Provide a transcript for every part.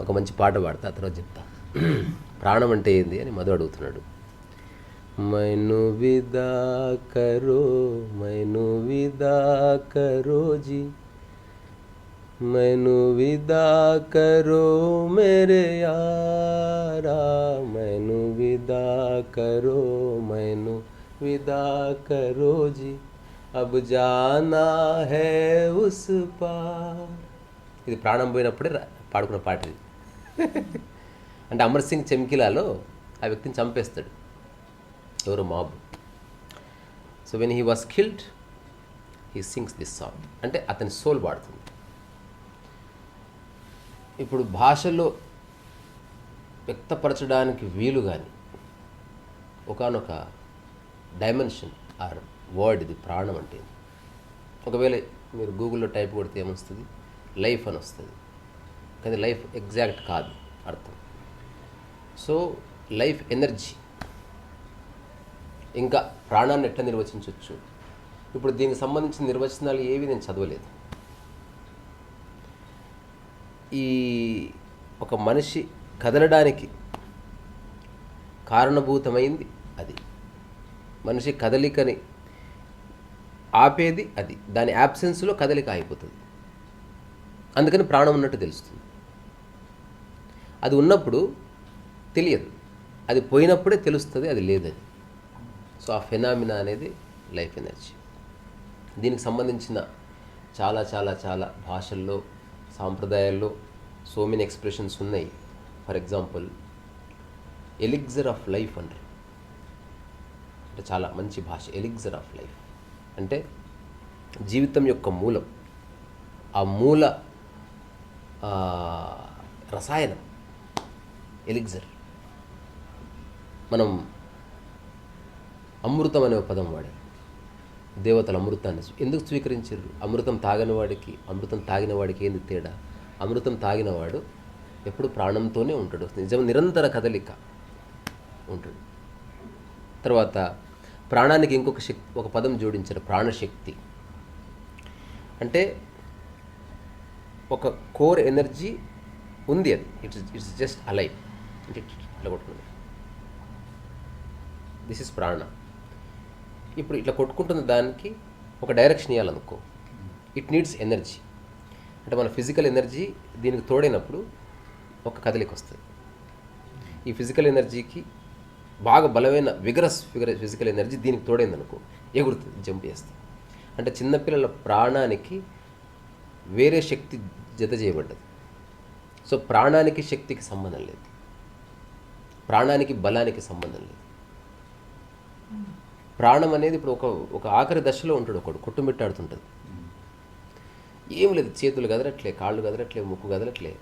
ఒక మంచి పాట పాడతా ఆ తర్వాత చెప్తా. ప్రాణం అంటే ఏంది అని మధు అడుగుతున్నాడు. మైను విదా కరో మైను విదా కరోజీ मैनू विदा करो मेरे यारा मैनू विदा करो मैनू विदा करो जी अब जाना है उस पार ఇది ప్రాణం పోయినప్పుడే రా- పాడుకున్న పాట ఇది అంటే అమర్ సింగ్ చెమ్కిలాలో ఆ వ్యక్తిని చంపేస్తాడు ఎవరు mob so when he was killed he sings this song అంటే అతని సోల్ పాడుతుంది ఇప్పుడు భాషలో వ్యక్తపరచడానికి వీలు కానీ ఒకనొక డైమెన్షన్ ఆర్ వర్డ్ ఇది ప్రాణం అంటే ఒకవేళ మీరు గూగుల్లో టైప్ కొడితే ఏమొస్తుంది? లైఫ్ అని వస్తుంది. కానీ లైఫ్ ఎగ్జాక్ట్ కాదు అర్థం. సో లైఫ్ ఎనర్జీ ఇంకా ప్రాణాన్ని ఎట్లా నిర్వచించవచ్చు ఇప్పుడు దీనికి సంబంధించిన నిర్వచనాలు ఏవి నేను చదవలేదు. ఈ ఒక మనిషి కదలడానికి కారణభూతమైంది అది. మనిషి కదలికని ఆపేది అది. దాని యాబ్సెన్స్లో కదలిక అయిపోతుంది అందుకని ప్రాణం ఉన్నట్టు తెలుస్తుంది. అది ఉన్నప్పుడు తెలియదు. అది పోయినప్పుడే తెలుస్తుంది అది లేదని సో ఆ ఫెనామినా అనేది లైఫ్ ఎనర్జీ. దీనికి సంబంధించిన చాలా చాలా చాలా భాషల్లో సాంప్రదాయాల్లో సో మెనీ ఎక్స్ప్రెషన్స్ ఉన్నాయి. For example elixir of life అంటారు. అంటే చాలా మంచి భాష ఎలిగ్జర్ ఆఫ్ లైఫ్. అంటే జీవితం యొక్క మూలం ఆ మూల రసాయనం ఎలిగ్జర్ మనం అమృతం అనే పదం వాడాం. దేవతలు అమృతాన్ని ఎందుకు స్వీకరించారు? అమృతం తాగని వాడికి అమృతం తాగిన వాడికి ఏంది తేడా? అమృతం తాగినవాడు ఎప్పుడు ప్రాణంతోనే ఉంటాడు. నిజం నిరంతర కదలిక ఉంటాడు. తర్వాత ప్రాణానికి ఇంకొక శక్తి ఒక పదం జోడించారు ప్రాణశక్తి. అంటే ఒక కోర్ ఎనర్జీ ఉంది అది. It's it's just alive. అంటే ఇట్లా కొట్టుకున్నది దిస్ ఇస్ ప్రాణ. ఇప్పుడు ఇట్లా కొట్టుకుంటున్న దానికి ఒక డైరెక్షన్ ఇవ్వాలనుకో ఇట్ నీడ్స్ ఎనర్జీ అంటే మన ఫిజికల్ ఎనర్జీ దీనికి తోడైనప్పుడు ఒక కదలిక వస్తుంది. ఈ ఫిజికల్ ఎనర్జీకి బాగా బలమైన విగరస్ ఫిగర్ ఫిజికల్ ఎనర్జీ దీనికి తోడైందనుకో ఎగురుతుంది జంప్ చేస్తుంది. అంటే చిన్నపిల్లల ప్రాణానికి వేరే శక్తి జత చేయబడ్డది. సో ప్రాణానికి శక్తికి సంబంధం లేదు. ప్రాణానికి బలానికి సంబంధం లేదు. ప్రాణం అనేది ఇప్పుడు ఒక ఒక ఆఖరి దశలో ఉంటాడు ఒకడు కొట్టుమిట్టాడుతుంటుంది. ఏం లేదు చేతులు కదలట్లే కాళ్ళు కదలట్లే ముక్కు కదలట్లే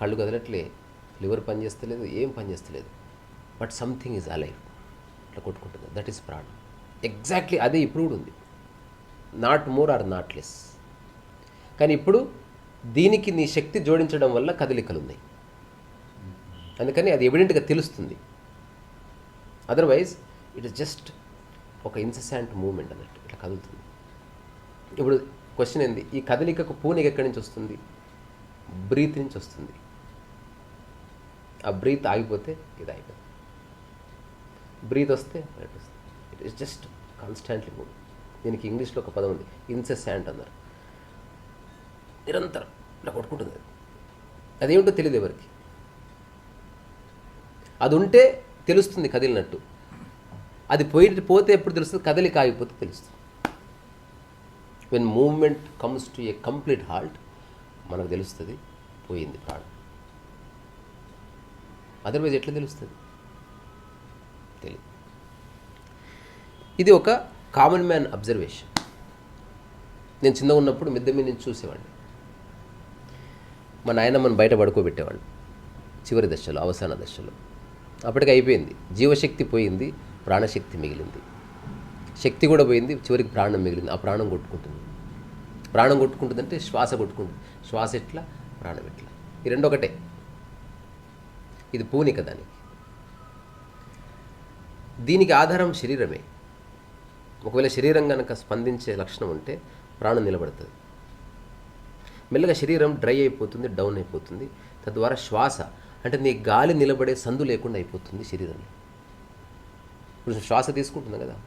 కళ్ళు కదలట్లే లివర్ పనిచేస్తలేదు ఏం పనిచేస్తలేదు బట్ సంథింగ్ ఈజ్ అలైవ్. ఇట్లా కొట్టుకుంటుంది. దట్ ఈస్ ప్రాణం. ఎగ్జాక్ట్లీ అదే ఇప్పుడు కూడా ఉంది. Not more or not less. కానీ ఇప్పుడు దీనికి నీ శక్తి జోడించడం వల్ల కదలికలు ఉన్నాయి. అందుకని అది ఎవిడెంట్గా తెలుస్తుంది. అదర్వైజ్ ఇట్ ఇస్ జస్ట్ ఒక ఇన్సెసెంట్ మూమెంట్ అన్నట్టు ఇట్లా కదులుతుంది. ఇప్పుడు క్వశ్చన్ ఏంది? ఈ కదలికకు పూనిక ఎక్కడి నుంచి వస్తుంది? బ్రీత్ నుంచి వస్తుంది. ఆ బ్రీత్ ఆగిపోతే ఇది ఆగిపోతుంది. బ్రీత్ వస్తే వస్తుంది. It is just constantly move దీనికి ఇంగ్లీష్లో ఒక పదం ఉంది. ఇన్సెసెంట్ అన్నారు. నిరంతరం ఇలా కొట్టుకుంటుంది అది. అదేమిటో తెలియదు ఎవరికి. అది ఉంటే తెలుస్తుంది కదిలినట్టు. అది పోయి పోతే ఎప్పుడు తెలుస్తుంది? కదలిక ఆగిపోతే తెలుస్తుంది. When movement comes to a complete halt మనకు తెలుస్తుంది పోయింది ప్రాణం. అదర్వైజ్ ఎట్లా తెలుస్తుంది? తెలియదు ఇది ఒక కామన్ మ్యాన్ అబ్జర్వేషన్ నేను చిన్నగా ఉన్నప్పుడు మిద్దె మీద నుంచి చూసేవాడిని. మా నాయనమ్మని బయట పడుకోబెట్టేవాళ్ళు. చివరి దశలో అవసాన దశలో. అప్పటికి అయిపోయింది. జీవశక్తి పోయింది. ప్రాణశక్తి మిగిలింది. శక్తి కూడా పోయింది చివరికి ప్రాణం మిగిలింది. ఆ ప్రాణం కొట్టుకుంటుంది. ప్రాణం కొట్టుకుంటుందంటే శ్వాస కొట్టుకుంటుంది. శ్వాస ఎట్లా? ప్రాణం ఎట్లా? ఈ రెండొకటే. ఒకటే ఇది పూనిక దానికి దీనికి ఆధారం శరీరమే. ఒకవేళ శరీరం కనుక స్పందించే లక్షణం ఉంటే ప్రాణం నిలబడుతుంది. మెల్లగా శరీరం డ్రై అయిపోతుంది డౌన్ అయిపోతుంది. తద్వారా శ్వాస అంటే నీ గాలి నిలబడే సందు లేకుండా అయిపోతుంది శరీరంలో. ఇప్పుడు శ్వాస తీసుకుంటున్నాం కదా.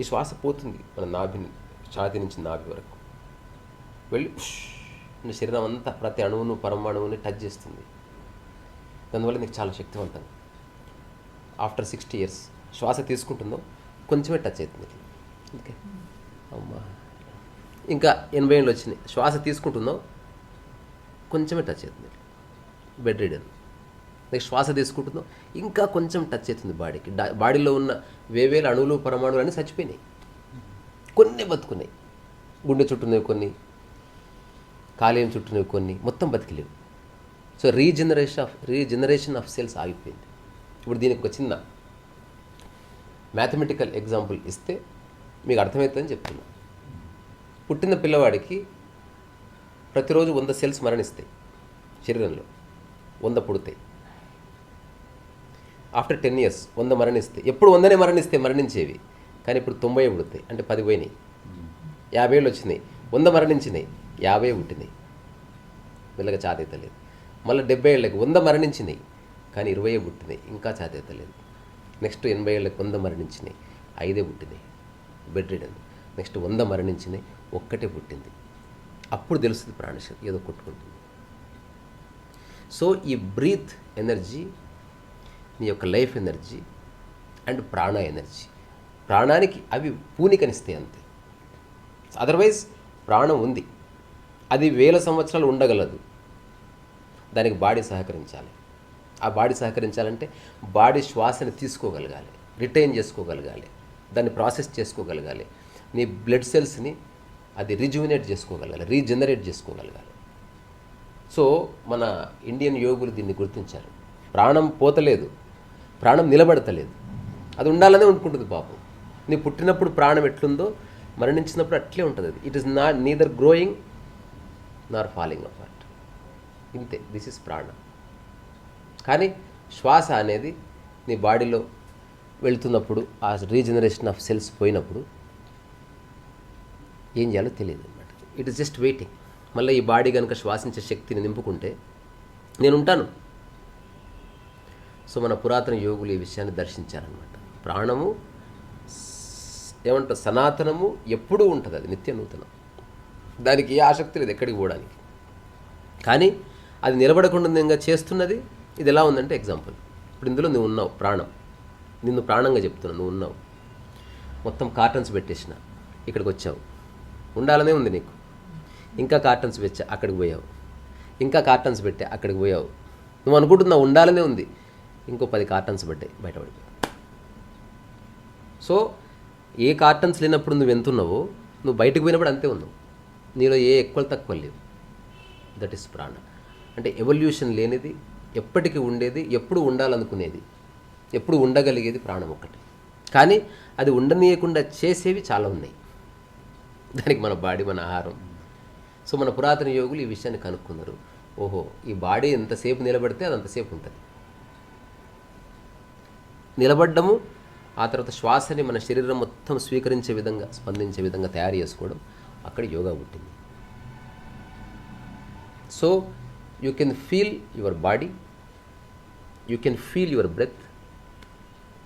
ఈ శ్వాస పోతుంది మన నాభి ఛాతి నుంచి నాభి వరకు. వెళ్ళి నీ శరీరం అంతా ప్రతి అణువును పరమాణువుని టచ్ చేస్తుంది. దానివల్ల నీకు చాలా శక్తివంతంగా ఆఫ్టర్ సిక్స్టీ ఇయర్స్ శ్వాస తీసుకుంటుందో కొంచెమే టచ్ అవుతుంది. ఓకే. అమ్మా. ఇంకా ఎనభై ఏళ్ళు వచ్చినాయి. శ్వాస తీసుకుంటుందో కొంచెమే టచ్ అవుతుంది. బెడ్ రీడన్. నెక్స్ట్ శ్వాస తీసుకుంటుందో ఇంకా కొంచెం టచ్ అవుతుంది బాడీకి. బాడీలో ఉన్న వేవేల అణువులు పరమాణువులు అన్నీ చచ్చిపోయినాయి. కొన్ని బతుకున్నాయి. గుండె చుట్టూనేవి కొన్ని కాలేయం చుట్టూనేవి కొన్ని మొత్తం బతికిలేవు. So regeneration of regeneration of cells ఆగిపోయింది. ఇప్పుడు దీనికి ఒక చిన్న మ్యాథమెటికల్ ఎగ్జాంపుల్ ఇస్తే మీకు అర్థమవుతుందని చెప్తున్నా. పుట్టిన పిల్లవాడికి ప్రతిరోజు వంద సెల్స్ మరణిస్తాయి శరీరంలో. వంద పుడతాయి. ఆఫ్టర్ టెన్ ఇయర్స్ వంద మరణిస్తాయి ఎప్పుడు వందనే మరణిస్తే మరణించేవి. కానీ ఇప్పుడు తొంభై పుడతాయి అంటే పది పోయినాయి. యాభై ఏళ్ళు వచ్చినాయి వంద మరణించినాయి యాభై పుట్టినాయి. మెల్లగా చాతెత్తలేదు. మళ్ళీ డెబ్బై ఏళ్ళకి వంద మరణించినాయి కానీ ఇరవై పుట్టినాయి ఇంకా చాతెత్తలేదు. నెక్స్ట్ ఎనభై ఏళ్ళకి వంద మరణించినాయి ఐదే పుట్టినాయి. బెడ్ రిడన్ నెక్స్ట్ వంద మరణించినాయి ఒక్కటే పుట్టింది. అప్పుడు తెలుస్తుంది ప్రాణశక్తి ఏదో కొట్టుకుంటుంది. సో ఈ బ్రీత్ ఎనర్జీ నీ యొక్క life energy and prana energy. ప్రాణానికి అవి పూనికనిస్తాయి అంతే. అదర్వైజ్ ప్రాణం ఉంది. అది వేల సంవత్సరాలు ఉండగలదు. దానికి బాడీ సహకరించాలి. ఆ బాడీ సహకరించాలంటే బాడీ శ్వాసని తీసుకోగలగాలి. రిటైన్ చేసుకోగలగాలి. దాన్ని ప్రాసెస్ చేసుకోగలగాలి. నీ బ్లడ్ సెల్స్ని అది రిజ్యుమినేట్ చేసుకోగలగాలి. రీజనరేట్ చేసుకోగలగాలి. సో మన ఇండియన్ యోగులు దీన్ని గుర్తించారు. ప్రాణం పోతలేదు. ప్రాణం నిలబడతలేదు. అది ఉండాలనే ఉంటుకుంటుంది పాపం. నీ పుట్టినప్పుడు ప్రాణం ఎట్లుందో మరణించినప్పుడు అట్లే ఉంటుంది అది. ఇట్ ఇస్ నా neither growing nor falling apart ఇంతే దిస్ ఇస్ ప్రాణ. కానీ శ్వాస అనేది నీ బాడీలో వెళ్తున్నప్పుడు ఆ రీజనరేషన్ ఆఫ్ సెల్స్ పోయినప్పుడు ఏం చేయాలో తెలియదు అనమాట ఇట్ ఇస్ జస్ట్ వెయిటింగ్ మళ్ళీ ఈ బాడీ కనుక శ్వాసించే శక్తిని నింపుకుంటే నేను ఉంటాను. సో మన పురాతన యోగులు ఈ విషయాన్ని దర్శించారనమాట ప్రాణము ఏమంటారు సనాతనము ఎప్పుడూ ఉంటుంది అది నిత్య నూతనం. దానికి ఏ ఆసక్తి లేదు ఎక్కడికి పోవడానికి. కానీ అది నిలబడకుండా చేస్తున్నది ఇది ఎలా ఉందంటే ఎగ్జాంపుల్. ఇప్పుడు ఇందులో నువ్వు ఉన్నావు ప్రాణం. నిన్ను ప్రాణంగా చెప్తున్నావు నువ్వు ఉన్నావు. మొత్తం కార్టన్స్ పెట్టేసిన ఇక్కడికి వచ్చావు. ఉండాలనే ఉంది నీకు. ఇంకా కార్టన్స్ పెట్టా అక్కడికి పోయావు. ఇంకా కార్టన్స్ పెట్టా అక్కడికి పోయావు. నువ్వు అనుకుంటున్నావు ఉండాలనే ఉంది. ఇంకో పది కార్టన్స్ పడ్డాయి బయటపడిపోయి సో ఏ కార్టన్స్ లేనప్పుడు నువ్వు ఎంత నువ్వు బయటకు పోయినప్పుడు అంతే ఉన్నావు. నీలో ఏ ఎక్కువ తక్కువ లేవు. దట్ ఈస్ ప్రాణ అంటే ఎవల్యూషన్ లేనిది ఎప్పటికీ ఉండేది ఎప్పుడు ఉండాలనుకునేది ఎప్పుడు ఉండగలిగేది ప్రాణం ఒకటి కానీ అది ఉండనీయకుండా చేసేవి చాలా ఉన్నాయి. దానికి మన బాడీ మన ఆహారం. సో మన పురాతన యోగులు ఈ విషయాన్ని కనుక్కున్నారు. ఓహో ఈ బాడీ ఎంతసేపు నిలబడితే అది అంతసేపు ఉంటుంది. నిలబడ్డము ఆ తర్వాత శ్వాసని మన శరీరం మొత్తం స్వీకరించే విధంగా స్పందించే విధంగా తయారు చేసుకోవడం అక్కడ యోగా పుట్టింది so you can feel your body you can feel your breath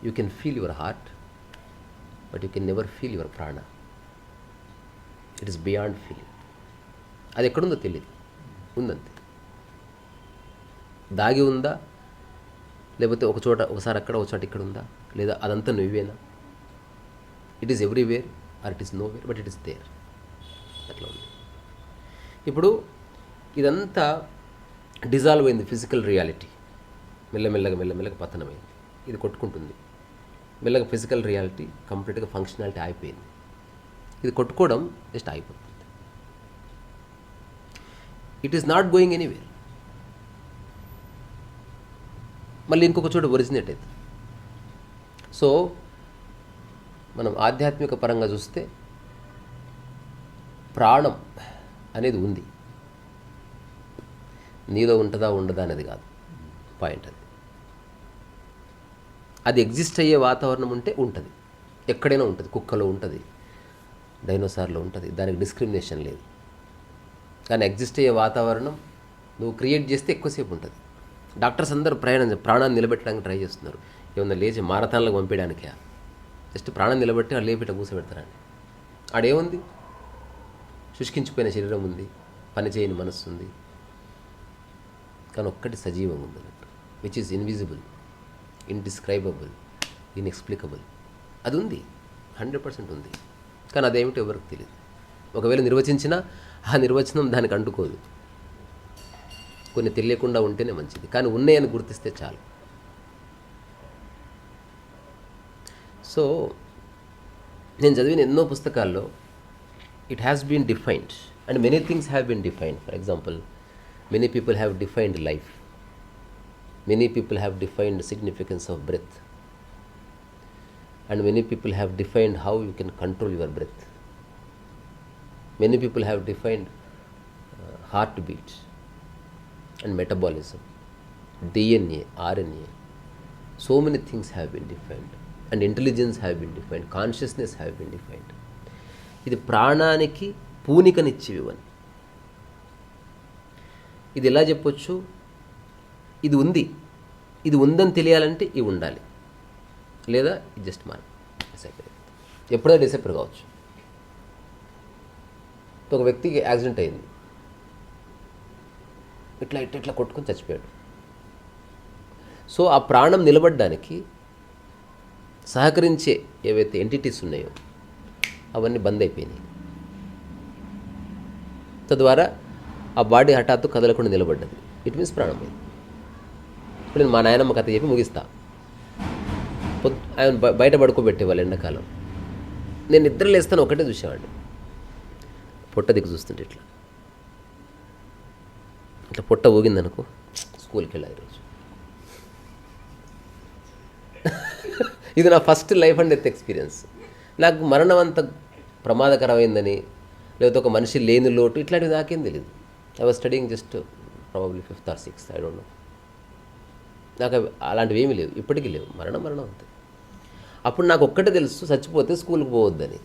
you can feel your heart but you can never feel your prana it is beyond feeling అది ఎక్కడుందో తెలియదు ఉందంతే. దాగి ఉందా? లేకపోతే ఒక చోట ఒకసారి అక్కడ ఒక చోట ఇక్కడ ఉందా? లేదా అదంతా నువ్వేనా? It is everywhere or it is nowhere but it is there అట్లా ఉంది. ఇప్పుడు ఇదంతా డిజాల్వ్ అయింది ఫిజికల్ రియాలిటీ మెల్లమెల్లగా మెల్లమెల్లగా పతనమైంది. ఇది కొట్టుకుంటుంది. మెల్లగా ఫిజికల్ రియాలిటీ కంప్లీట్గా ఫంక్షనాలిటీ అయిపోయింది ఇది కొట్టుకోవడం జస్ట్ అయిపోతుంది it is not going anywhere మళ్ళీ ఇంకొక చోట ఒరిజినేట్ అవుతుంది సో మనం ఆధ్యాత్మిక పరంగా చూస్తే ప్రాణం అనేది ఉంది. నీలో ఉంటుందా ఉండదా అనేది కాదు. పాయింట్ అది. అది ఎగ్జిస్ట్ అయ్యే వాతావరణం ఉంటే ఉంటుంది. ఎక్కడైనా ఉంటుంది. కుక్కలో ఉంటుంది. డైనోసార్లో ఉంటుంది. దానికి డిస్క్రిమినేషన్ లేదు. కానీ ఎగ్జిస్ట్ అయ్యే వాతావరణం నువ్వు క్రియేట్ చేస్తే ఎక్కువసేపు ఉంటుంది. డాక్టర్స్ అందరూ ప్రయాణం ప్రాణాన్ని నిలబెట్టడానికి ట్రై చేస్తున్నారు. ఏమన్నా లేచి మారథాన్లకు పంపించడానికే జస్ట్ ప్రాణం నిలబెట్టి వాళ్ళు లేపిట కూర్చోబెడతారండి ఆడేముంది? శుష్కించిపోయిన శరీరం ఉంది. పని చేయని మనస్సు ఉంది కానీ ఒక్కటి సజీవంగా ఉంది అన్నట్టు. Which is invisible indescribable inexplicable అది ఉంది హండ్రెడ్ పర్సెంట్ ఉంది. కానీ అదేమిటో ఎవరికి తెలియదు ఒకవేళ నిర్వచించినా ఆ నిర్వచనం దానికి అంటుకోదు. కొన్ని తెలియకుండా ఉంటేనే మంచిది. కానీ ఉన్నాయని గుర్తిస్తే చాలు. సో నేను చదివిన ఎన్నో పుస్తకాల్లో it has been defined and many things have been defined for example many people have defined life many people have defined significance of breath and many people have defined how you can control your breath many people have defined heart beat and metabolism, DNA, RNA. So many things have been defined, and intelligence have been defined, consciousness have been defined. ఇది ప్రాణానికి పూనికనిచ్చేవని ఇది ఎలా చెప్పొచ్చు ఇది ఉంది ఇది ఉందని తెలియాలంటే ఇవి ఉండాలి లేదా ఇది జస్ట్ మన డిసైపర్ ఎప్పుడైనా డిసైపర్ కావచ్చు ఒక వ్యక్తికి యాక్సిడెంట్ అయింది ఇట్లా ఇట్లా ఇట్లా కొట్టుకొని చచ్చిపోయాడు. సో ఆ ప్రాణం నిలబడడానికి సహకరించే ఏవైతే ఎంటిటీస్ ఉన్నాయో అవన్నీ బంద్ అయిపోయినాయి. తద్వారా ఆ బాడీ హఠాత్తు కదలకుండా నిలబడ్డది. ఇట్ మీన్స్ ప్రాణం ఇప్పుడు నేను మా నాయనమ్మ కథ చెప్పి ముగిస్తా. పొద్దు ఆయన బయట పడుకోబెట్టేవాళ్ళు ఎండాకాలం. నేను నిద్ర లేస్తాను ఒకటే చూసేవాడిని. పొట్ట దిక్కు చూస్తుంటే ఇట్లా. ఇట్లా పొట్ట ఊగిందనుకో స్కూల్కి వెళ్ళాలి ఈరోజు. ఇది నా first life and death experience. నాకు మరణం అంత ప్రమాదకరమైందని లేకపోతే ఒక మనిషి లేని లోటు ఇట్లాంటివి నాకేం తెలియదు I was studying just probably fifth or sixth I don't know నాకు అలాంటివి ఏమీ లేవు ఇప్పటికీ లేవు. మరణం మరణం అంతే. అప్పుడు నాకు ఒక్కటే తెలుసు చచ్చిపోతే స్కూల్కి పోవద్దని.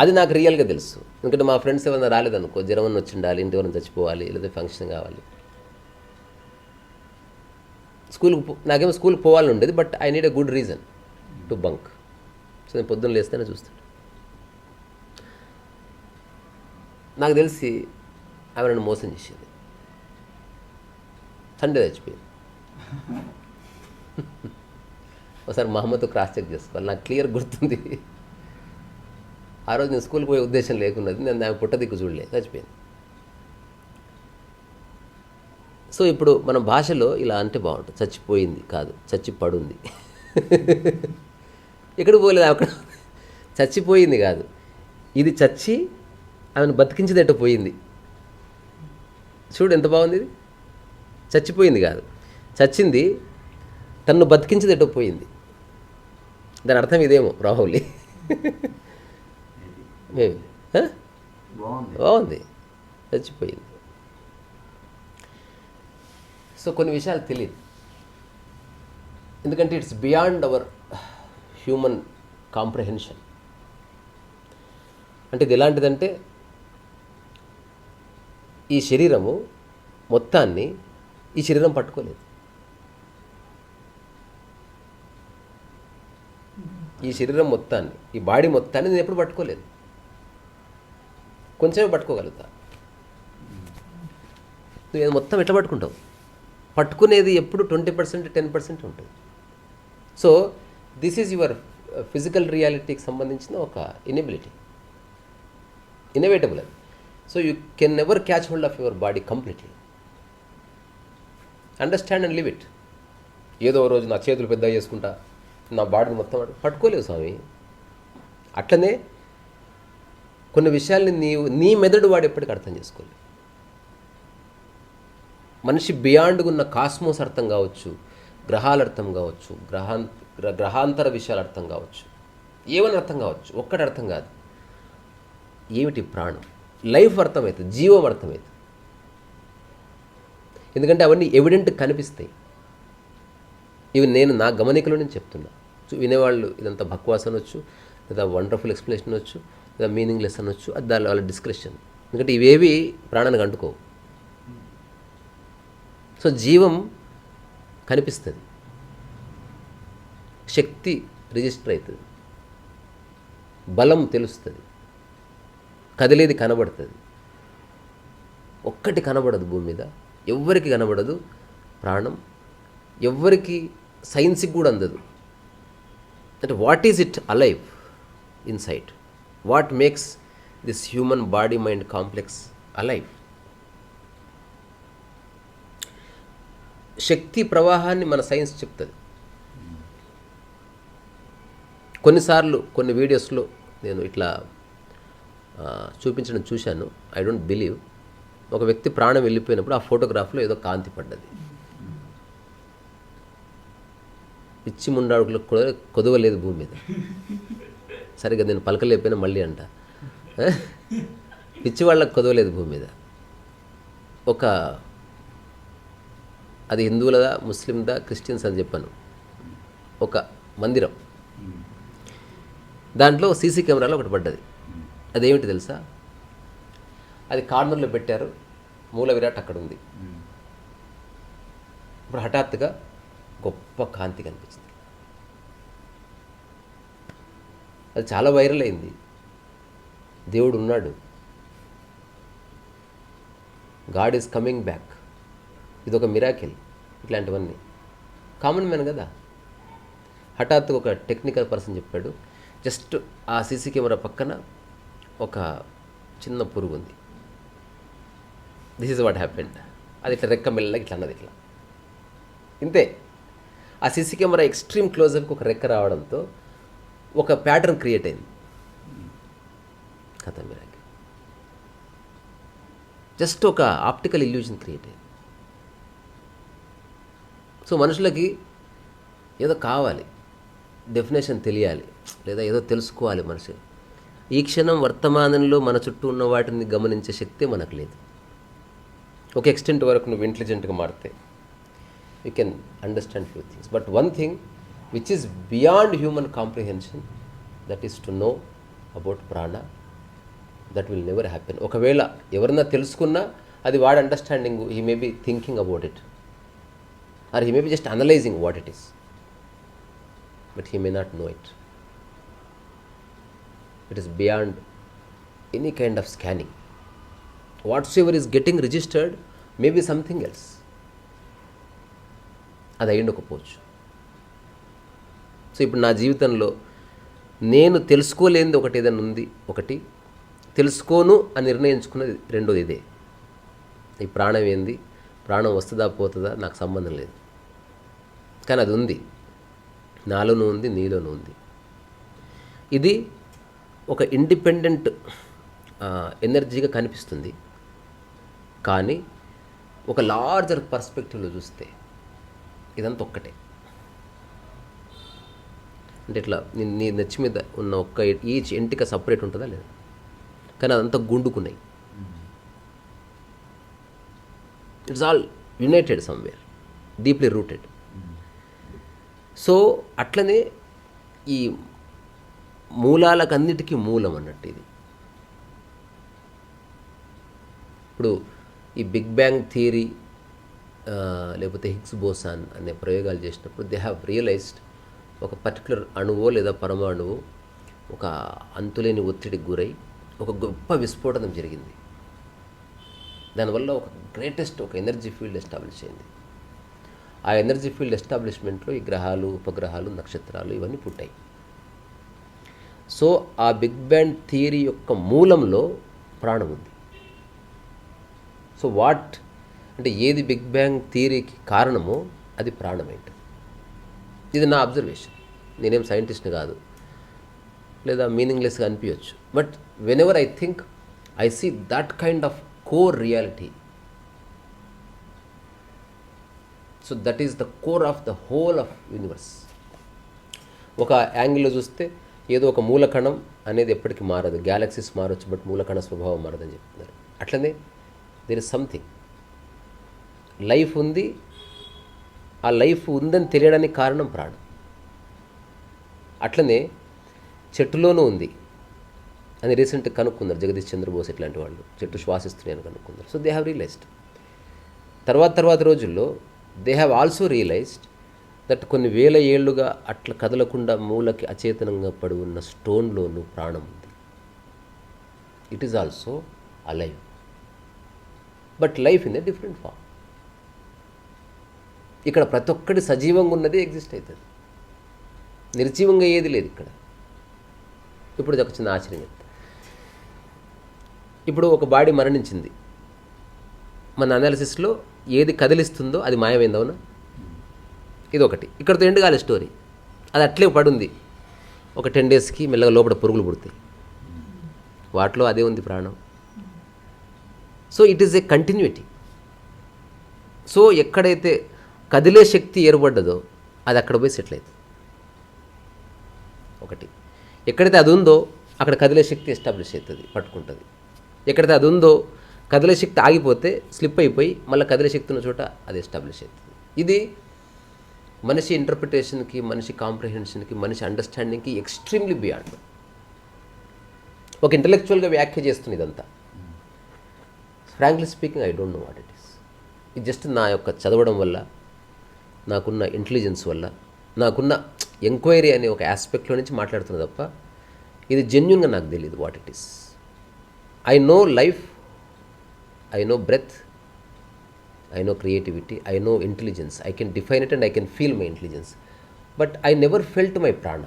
అది నాకు రియల్గా తెలుసు. ఎందుకంటే మా ఫ్రెండ్స్ ఏమైనా రాలేదనుకో జ్వరం వచ్చి ఉండాలి ఇంటి వరకు చచ్చిపోవాలి లేదా ఫంక్షన్ కావాలి. స్కూల్కి నాకేమో స్కూల్కి పోవాలని ఉండేది but I need a good reason to bunk. So నేను పొద్దున్న లేస్తేనే చూస్తాను. నాకు తెలిసి ఆమె నన్ను మోసం చేసేది. సండే చచ్చిపోయింది. ఒకసారి మహమ్మద్తో క్రాస్ చెక్ చేసుకోవాలి. నాకు క్లియర్ గుర్తుంది. ఆ రోజు నేను స్కూల్కి పోయే ఉద్దేశం లేకున్నది నేను ఆమె పుట్ట దిక్కు చూడలేదు చచ్చిపోయింది. సో ఇప్పుడు మన భాషలో ఇలా అంటే బాగుంటుంది. చచ్చిపోయింది కాదు చచ్చి పడుంది ఎక్కడికి పోలేదు అక్కడ చచ్చిపోయింది కాదు. ఇది చచ్చి ఆమెను బతికించేదట పోయింది. చూడు ఎంత బాగుంది ఇది. చచ్చిపోయింది కాదు. చచ్చింది తన్ను బతికించేదట పోయింది. దాని అర్థం ఇదేమో రాహుల్ మేబీ బాగుంది. చచ్చిపోయింది. సో కొన్ని విషయాలు తెలియదు ఎందుకంటే it's beyond our human comprehension. అంటే ఇది ఎలాంటిదంటే ఈ శరీరము మొత్తాన్ని ఈ శరీరం పట్టుకోలేదు. ఈ శరీరం మొత్తాన్ని ఈ బాడీ మొత్తాన్ని నేను ఎప్పుడు పట్టుకోలేదు. కొంచెమే పట్టుకోగలుగుతా. నువ్వు మొత్తం ఎట్లా పట్టుకుంటావు? పట్టుకునేది ఎప్పుడు ట్వంటీ పర్సెంట్ టెన్ పర్సెంట్ ఉంటుంది. So this is your physical రియాలిటీకి సంబంధించిన ఒక ఇనబిలిటీ ఇన్నోవేటబుల్ అది so you can never catch hold of your body completely understand and live it ఏదో రోజు నా చేతులు పెద్దగా చేసుకుంటా నా బాడీని మొత్తం పట్టుకోలేవు స్వామి. అట్లనే కొన్ని విషయాల్ని నీవు నీ మెదడు వాడు ఎప్పటికీ అర్థం చేసుకోలేదు. మనిషి బియాండ్గా ఉన్న కాస్మోస్ అర్థం కావచ్చు గ్రహాలు అర్థం కావచ్చు గ్రహాం గ్ర- గ్రహాంతర విషయాలు అర్థం కావచ్చు. ఏమని అర్థం కావచ్చు ఒక్కటి అర్థం కాదు. ఏమిటి ప్రాణం? లైఫ్ అర్థమవుతుంది జీవం అర్థమవుతుంది. ఎందుకంటే అవన్నీ ఎవిడెంట్ కనిపిస్తాయి. ఇవి నేను నా గమనికలో నుంచి చెప్తున్నా. వినేవాళ్ళు ఇదంతా భక్వాస్ అనొచ్చు లేదా వండర్ఫుల్ ఎక్స్ప్లెనేషన్ వచ్చు లేదా మీనింగ్లెస్ అనొచ్చు అది దాని వాళ్ళ డిస్క్రిప్షన్ ఎందుకంటే ఇవేవి ప్రాణానికి అంటుకోవు. సో జీవం కనిపిస్తుంది. శక్తి రిజిస్టర్ అవుతుంది. బలం తెలుస్తుంది. కదిలేది కనబడుతుంది. ఒక్కటి కనబడదు భూమి మీద. ఎవ్వరికి కనబడదు ప్రాణం. ఎవ్వరికి సైన్స్కి కూడా అందదు. అంటే what is it alive inside what makes this human body mind complex alive శక్తి ప్రవాహాన్ని మన సైన్స్ చెప్తుంది. కొన్నిసార్లు కొన్ని వీడియోస్లో నేను ఇట్లా చూపించడం చూశాను. I don't believe. ఒక వ్యక్తి ప్రాణం వెళ్ళిపోయినప్పుడు ఆ ఫోటోగ్రాఫ్లో ఏదో కాంతి పడ్డది. పిచ్చి ముండాడుకులకు కూడా కొదవలేదు భూమి మీద. సరిగ్గా నేను పలకలేకపోయినా మళ్ళీ అంట. పిచ్చి వాళ్ళకి కొదవలేదు భూమి మీద. ఒక అది హిందువులదా ముస్లిందా క్రిస్టియన్స్ అని చెప్పాను. ఒక మందిరం. దాంట్లో సీసీ కెమెరాలో ఒకటి పడ్డది. అదేమిటి తెలుసా? అది కార్నర్లో పెట్టారు. మూల విరాట్ అక్కడ ఉంది ఇప్పుడు హఠాత్తుగా గొప్ప కాంతి కనిపించింది. అది చాలా వైరల్ అయింది. దేవుడు ఉన్నాడు గాడ్ ఈజ్ కమింగ్ బ్యాక్. ఇది ఒక మిరాకిల్ ఇట్లాంటివన్నీ. కామన్ మ్యాన్ కదా. హఠాత్తుగా ఒక టెక్నికల్ పర్సన్ చెప్పాడు జస్ట్ ఆ సీసీ కెమెరా పక్కన ఒక చిన్న పురుగు ఉంది. దిస్ ఇస్ వాట్ హ్యాపెండ్ అది ఇట్లా రెక్క మెల్లగా ఇట్లా అన్నది ఇట్లా. ఇంతే. ఆ సీసీ కెమెరా ఎక్స్ట్రీమ్ క్లోజప్కి ఒక రెక్క రావడంతో ఒక ప్యాటర్న్ క్రియేట్ అయింది. కథ మిరాకి జస్ట్ ఒక ఆప్టికల్ ఇల్యూజన్ క్రియేట్ అయింది. సో మనుషులకి ఏదో కావాలి. డెఫినేషన్ తెలియాలి. లేదా ఏదో తెలుసుకోవాలి మనిషి. ఈ క్షణం వర్తమానంలో మన చుట్టూ ఉన్న వాటిని గమనించే శక్తి మనకు లేదు. ఒక ఎక్స్టెంట్ వరకు నువ్వు ఇంటెలిజెంట్గా మారితే you can understand few things but one thing which is beyond human comprehension that is to know about prana that will never happen ఒకవేళ ఎవరన్నా తెలుసుకున్నా అది వాడి understanding he may be thinking about it or he may be just analysing what it is but he may not know it. It is beyond any kind of scanning. Whatsoever is getting registered may be something else అది అయ్యుండకపోవచ్చు so ఇప్పుడు నా జీవితంలో నేను తెలుసుకోలేనిది ఒకటి ఏదైనా ఉంది ఒకటి. తెలుసుకోను అని నిర్ణయించుకున్నది రెండోది ఇదే. ఈ ప్రాణం ఏంది? ప్రాణం వస్తుందా పోతుందా? నాకు సంబంధం లేదు. కానీ అది ఉంది నాలోనూ ఉంది నీలోనూ ఉంది. ఇది ఒక ఇండిపెండెంట్ ఎనర్జీగా కనిపిస్తుంది. కానీ ఒక లార్జర్ పర్స్పెక్టివ్లో చూస్తే ఇదంతా ఒక్కటే. అంటే ఇట్లా నీ నీ నెచ్చి మీద ఉన్న ఒక్క ఈచ్ ఎంటిక సపరేట్ ఉంటుందా లేదా? కానీ అదంతా గుండుకున్నాయి. It's all united somewhere deeply rooted. So అట్లనే ఈ మూలాలకన్నిటికీ మూలం అన్నట్టు ఇది. ఇప్పుడు ఈ బిగ్ బ్యాంగ్ థియరీ లేకపోతే హిగ్స్ బోసాన్ అనే ప్రయోగాలు చేసినప్పుడు దే హ్యావ్ రియలైజ్డ్ ఒక పర్టికులర్ అణువో లేదా పరమాణువు ఒక అంతులేని ఒత్తిడికి గురై ఒక గొప్ప విస్ఫోటనం జరిగింది. దానివల్ల ఒక గ్రేటెస్ట్ ఒక ఎనర్జీ ఫీల్డ్ ఎస్టాబ్లిష్ అయింది. ఆ ఎనర్జీ ఫీల్డ్ ఎస్టాబ్లిష్మెంట్లో ఈ గ్రహాలు ఉపగ్రహాలు నక్షత్రాలు ఇవన్నీ పుట్టాయి. సో ఆ బిగ్ బ్యాండ్ థియరీ యొక్క మూలంలో ప్రాణం ఉంది. సో వాట్ అంటే ఏది బిగ్ బ్యాంగ్ థియరీకి కారణమో అది ప్రాణమేంటి ఇది నా అబ్జర్వేషన్. నేనేం సైంటిస్ట్ని కాదు. లేదా మీనింగ్లెస్గా అనిపించవచ్చు but whenever I think I see that kind of core reality so that is the core of the whole of universe. ఒక యాంగిల్లో చూస్తే ఏదో ఒక మూలకణం అనేది ఎప్పటికీ మారదు. గ్యాలక్సీస్ మారచ్చు బట్ మూలకణ స్వభావం మారదని చెప్తున్నారు. అట్లనే దేర్ ఇస్ సంథింగ్ లైఫ్ ఉంది. ఆ లైఫ్ ఉందని తెలియడానికి కారణం ప్రాణం. అట్లనే చెట్టులోనూ ఉంది అని రీసెంట్ కనుక్కున్నారు జగదీష్ చంద్రబోస్ ఇట్లాంటి వాళ్ళు. చెట్టు శ్వాసిస్తున్నాయి అని కనుక్కున్నారు. సో దే హ్యావ్ రియలైజ్డ్ తర్వాత తర్వాత రోజుల్లో they have also realised that కొన్ని వేల ఏళ్ళుగా అట్లా కదలకుండా మూలకి అచేతనంగా పడి ఉన్న స్టోన్లోనూ ప్రాణం ఉంది. It is also alive but life in a different form ఇక్కడ ప్రతి ఒక్కటి సజీవంగా ఉన్నది ఎగ్జిస్ట్ అవుతుంది. నిర్జీవంగా ఏది లేదు ఇక్కడ. ఇప్పుడు ఒక చిన్న ఆశ్చర్యం ఇప్పుడు ఒక బాడీ మరణించింది. మన అనాలిసిస్లో ఏది కదిలిస్తుందో అది మాయమైంది అవునా? ఇది ఒకటి ఇక్కడతో ఎండు కాలే స్టోరీ. అది అట్లే పడుంది. ఒక టెన్ డేస్కి మెల్లగా లోపల పురుగులు పుడతాయి. వాటిలో అదే ఉంది ప్రాణం. So it is a continuity so ఎక్కడైతే కదిలే శక్తి ఏర్పడ్డదో అది అక్కడ పోయి సెటిల్ అవుతుంది ఒకటి. ఎక్కడైతే అది ఉందో అక్కడ కదిలే శక్తి ఎస్టాబ్లిష్ అవుతుంది పట్టుకుంటుంది. ఎక్కడైతే అది ఉందో కదిలే శక్తి ఆగిపోతే స్లిప్ అయిపోయి మళ్ళీ కదిలే శక్తి ఉన్న చోట అది ఎస్టాబ్లిష్ అవుతుంది. ఇది మనిషి ఇంటర్ప్రిటేషన్కి మనిషి కాంప్రిహెన్షన్కి మనిషి అండర్స్టాండింగ్కి ఎక్స్ట్రీమ్లీ బియాండ్ ఒక ఇంటలెక్చువల్గా వ్యాఖ్య చేస్తుంది ఇదంతా. Frankly speaking I don't know what it is ఇది జస్ట్ నా యొక్క చదవడం వల్ల నాకున్న ఇంటెలిజెన్స్ వల్ల నాకున్న ఎంక్వైరీ అనే ఒక ఆస్పెక్ట్లో నుంచి మాట్లాడుతున్నా తప్ప ఇది జెన్యున్గా నాకు తెలియదు what it is I know life I know breath I know creativity I know intelligence I can define it and I can feel my intelligence but I never felt my prana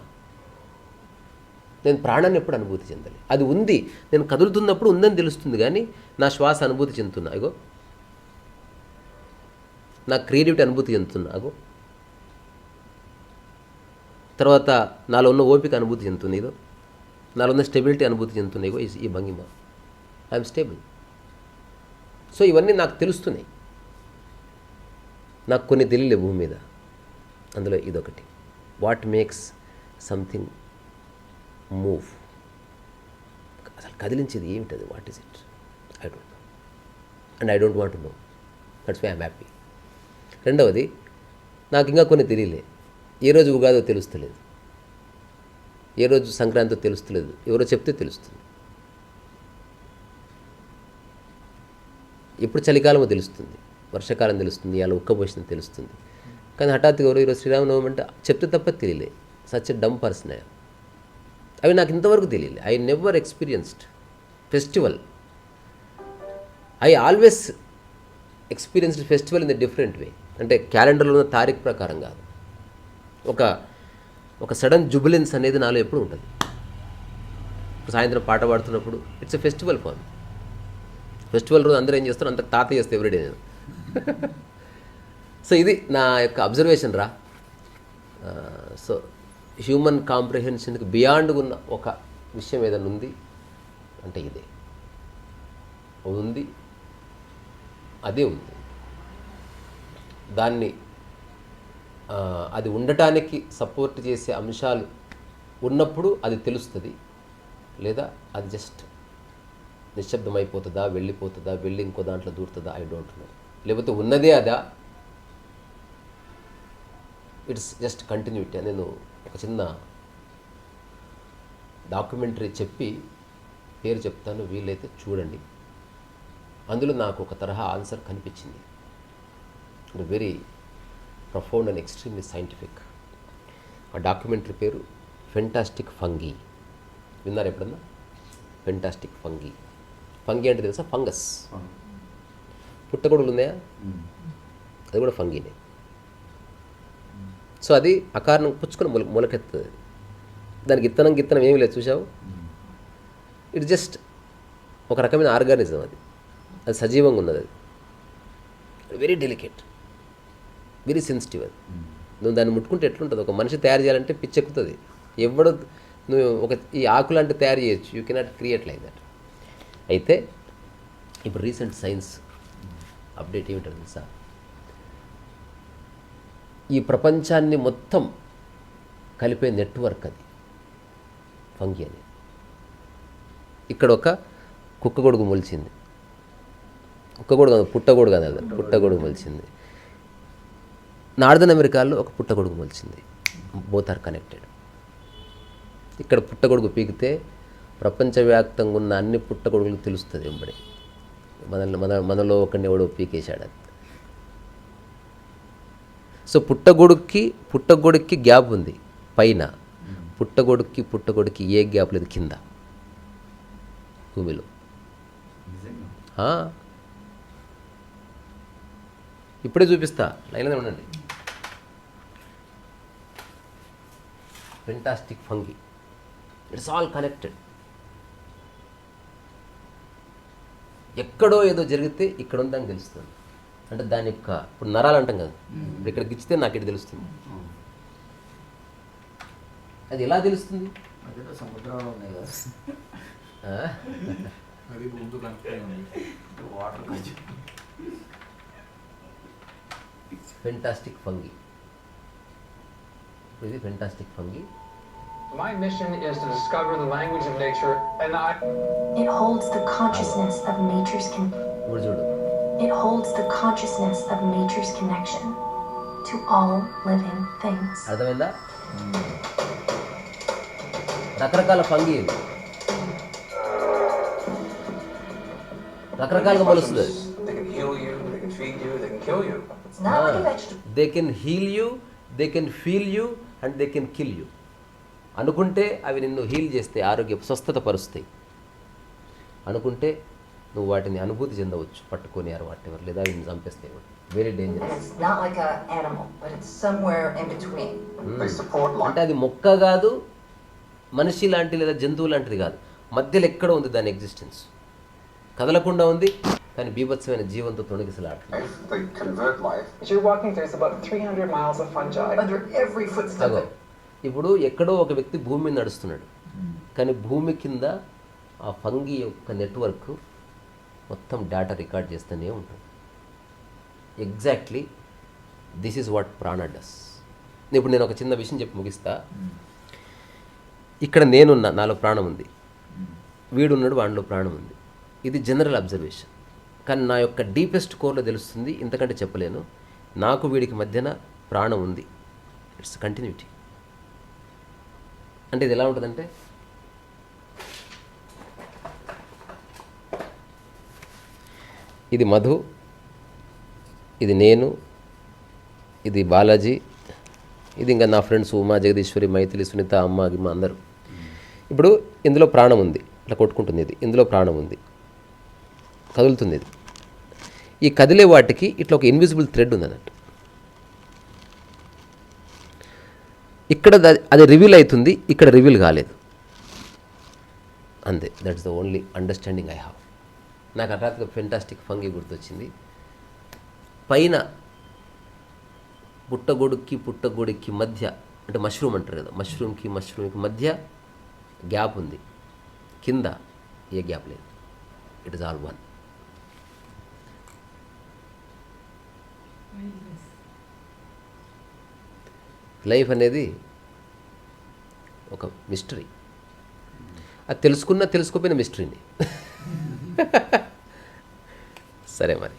నేను ప్రాణాన్ని ఎప్పుడు అనుభూతి చెందాలి. అది ఉంది. నేను కదులుతున్నప్పుడు ఉందని తెలుస్తుంది కానీ నా శ్వాస అనుభూతి చెందుతున్నా. అగో. నా క్రియేటివిటీ అనుభూతి చెందుతున్నా. అగో. తర్వాత నాలో ఉన్న ఓపిక అనుభూతి చెందుతుంది. ఇదో నాలో ఉన్న స్టెబిలిటీ అనుభూతి చెందుతుంది ఇగో ఈ- ఈ భంగిమ. ఐఎమ్ స్టేబుల్ సో ఇవన్నీ నాకు తెలుస్తున్నాయి. నాకు కొన్ని తెలియలే భూమి మీద. అందులో ఇదొకటి. వాట్ మేక్స్ సంథింగ్ మూవ్ అసలు కదిలించేది ఏమిటది? What is it I don't know and I don't want know that's why I'm happy రెండవది నాకు ఇంకా కొన్ని తెలియలే. ఏ రోజు ఉగాదో తెలుస్తలేదు. ఏ రోజు సంక్రాంతి తెలుస్తలేదు. ఎవరో చెప్తే తెలుస్తుంది. ఎప్పుడు చలికాలమో తెలుస్తుంది వర్షాకాలం తెలుస్తుంది అలా ఉక్కబోసింది తెలుస్తుంది. కానీ హఠాత్తుగా ఎవరు ఈరోజు శ్రీరామనవమి అంటే చెప్తే తప్ప తెలియలే. సచ్ డమ్ పర్సన్ అవి నాకు ఇంతవరకు తెలియలే. I never experienced festival I always experienced festival in the different way అంటే క్యాలెండర్లో ఉన్న తారీఖు ప్రకారం కాదు. ఒక ఒక సడన్ జుబిలెన్స్ అనేది నాలో ఎప్పుడు ఉంటుంది. సాయంత్రం పాట పాడుతున్నప్పుడు it's a festival for festival రోజు అందరూ ఏం చేస్తారు? అంత తాత చేస్తే ఎవ్రీడే నేను. సో ఇది నా యొక్క అబ్జర్వేషన్ రా. సో హ్యూమన్ కాంప్రిహెన్షన్కి బియాండ్ ఉన్న ఒక విషయం ఏదైనా ఉంది అంటే ఇదే. ఉంది. అదే ఉంది. దాన్ని అది ఉండటానికి సపోర్ట్ చేసే అంశాలు ఉన్నప్పుడు అది తెలుస్తుంది. లేదా అది జస్ట్ నిశ్శబ్దమైపోతుందా వెళ్ళిపోతుందా వెళ్ళి ఇంకో దాంట్లో దూరుతుందా? ఐ డోంట్ నో లేకపోతే ఉన్నదే అదా? ఇట్స్ జస్ట్ కంటిన్యూటీ నేను ఒక చిన్న డాక్యుమెంటరీ చెప్పి పేరు చెప్తాను వీలైతే చూడండి. అందులో నాకు ఒక తరహా ఆన్సర్ కనిపించింది. Very profound and extremely scientific ఆ డాక్యుమెంటరీ పేరు ఫెంటాస్టిక్ ఫంగీ విన్నారు ఎప్పుడన్నా? ఫెంటాస్టిక్ ఫంగీ ఫంగీ అంటే తెలుసా? ఫంగస్. పుట్టగొడుగులు ఉన్నాయా? అది కూడా ఫంగీనే. సో అది అకారణం పుచ్చుకొని మొల మొలకెత్తుంది దానికి ఇత్తనం గిత్తనం ఏమీ లేదు చూసావు ఇట్ జస్ట్ ఒక రకమైన ఆర్గానిజం అది. అది సజీవంగా ఉన్నది అది. వెరీ డెలికేట్ వెరీ సెన్సిటివ్ అది. నువ్వు దాన్ని ముట్టుకుంటే ఎట్లుంటుంది? ఒక మనిషి తయారు చేయాలంటే పిచ్చెక్కుతుంది. ఎవడు నువ్వు ఒక ఈ ఆకు లాంటి తయారు చేయొచ్చు. You cannot create like that అయితే ఇప్పుడు రీసెంట్ సైన్స్ అప్డేట్ ఏమిటో తెలుసా? ఈ ప్రపంచాన్ని మొత్తం కలిపే నెట్వర్క్ అది ఫంగి అని ఇక్కడ ఒక కుక్కగొడుగు మొలిచింది. కుక్కగొడుగు కాదు, పుట్టగొడుగు కాదు అది పుట్టగొడుగు మొలిచింది. నార్దన్ అమెరికాలో ఒక పుట్టగొడుగు మొలిచింది బోత్ ఆర్ కనెక్టెడ్. ఇక్కడ పుట్టగొడుగు పీకితే ప్రపంచవ్యాప్తంగా ఉన్న అన్ని పుట్టగొడుగులకు తెలుస్తుంది వెంబడి. మనల్ని మన మనలో ఒకరిని ఎవడో పీకేశాడు అది. సో పుట్టగొడుక్కి పుట్టగొడుక్కి గ్యాప్ ఉంది పైన. పుట్టగొడుక్కి పుట్టగొడుక్కి ఏ గ్యాప్ లేదు కింద. భూమిలో. ఇప్పుడే చూపిస్తా లైన్లో ఉండండి. Fantastic fungi it's all connected ఎక్కడో ఏదో జరిగితే ఇక్కడ ఉందని తెలుస్తుంది. అంటే దాని యొక్క ఇప్పుడు నరాలు అంటాం కదా. ఇప్పుడు ఇక్కడ గిచ్చితే నాకు ఇది తెలుస్తుంది. అది ఎలా తెలుస్తుంది? ఫెంటాస్టిక్ ఫంగి ఇది fantastic fungi My mission is to discover the language of nature, and I. It holds the consciousness of nature's con- ఇప్పుడు చూడు it holds the consciousness of nature's connection to all living things. అర్థమైందా రకరకాల fungi ఇవి. రకరకాలుగా మొలుస్తుంది అది. They can heal you, they can feed you, they can kill you. It's not like a vegetable. They can heal you they can feel you and they can kill you అనుకుంటే అవి నిన్ను heal చేస్తే ఆరోగ్య స్వస్థత పరుస్తాయి. అనుకుంటే నువ్వు వాటిని అనుభూతి చెందవచ్చు పట్టుకొని ఆరు వాటెవర్ లేదా అవి నిన్ను చంపేస్తాయి వెరీ డేంజరస్. అంటే అది మొక్క కాదు మనిషి లాంటి లేదా జంతువు లాంటిది కాదు. మధ్యలో ఎక్కడ ఉంది దాని ఎగ్జిస్టెన్స్ కదలకుండా ఉంది కానీ బీభత్సమైన జీవంతో తొణికిసలాడుతుంది ఇప్పుడు ఎక్కడో ఒక వ్యక్తి భూమి మీద నడుస్తున్నాడు. కానీ భూమి కింద ఆ ఫంగి యొక్క నెట్వర్క్ మొత్తం డేటా రికార్డ్ చేస్తూనే ఉంటుంది. Exactly this is what prana does ఇప్పుడు నేను ఒక చిన్న విషయం చెప్పి ముగిస్తా. ఇక్కడ నేనున్నా నాలో ప్రాణం ఉంది. వీడున్నాడు వాడిలో ప్రాణం ఉంది. ఇది జనరల్ అబ్జర్వేషన్ కానీ నా యొక్క డీపెస్ట్ కోర్లో తెలుస్తుంది ఇంతకంటే చెప్పలేను. నాకు వీడికి మధ్యన ప్రాణం ఉంది. ఇట్స్ కంటిన్యూటీ అంటే ఇది ఎలా ఉంటుందంటే ఇది మధు ఇది నేను ఇది బాలాజీ ఇది ఇంకా నా ఫ్రెండ్స్ ఉమా జగదీశ్వరి మైథిలి సునీత అమ్మ గిమ్మ అందరూ. ఇప్పుడు ఇందులో ప్రాణం ఉంది. ఇట్లా కొట్టుకుంటుంది ఇది. ఇందులో ప్రాణం ఉంది. కదులుతుంది ఇది. ఈ కదిలే వాటికి ఇట్లా ఒక ఇన్విజిబుల్ థ్రెడ్ ఉంది అన్నట్టు ఇక్కడ అది రివీల్ అవుతుంది ఇక్కడ రివీల్ కాలేదు. అంతే. That's the only understanding I have నాకు హఠాత్తుగా ఫెంటాస్టిక్ ఫంగి గుర్తొచ్చింది. పైన పుట్టగొడుక్కి పుట్టగొడుక్కి మధ్య అంటే మష్రూమ్ అంటారు కదా మష్రూమ్కి మష్రూమ్కి మధ్య గ్యాప్ ఉంది. కింద ఏ గ్యాప్ లేదు. It is all one life అనేది ఒక మిస్టరీ. అది తెలుసుకున్నా తెలుసుకోపోయిన మిస్టరీని. సరే మరి.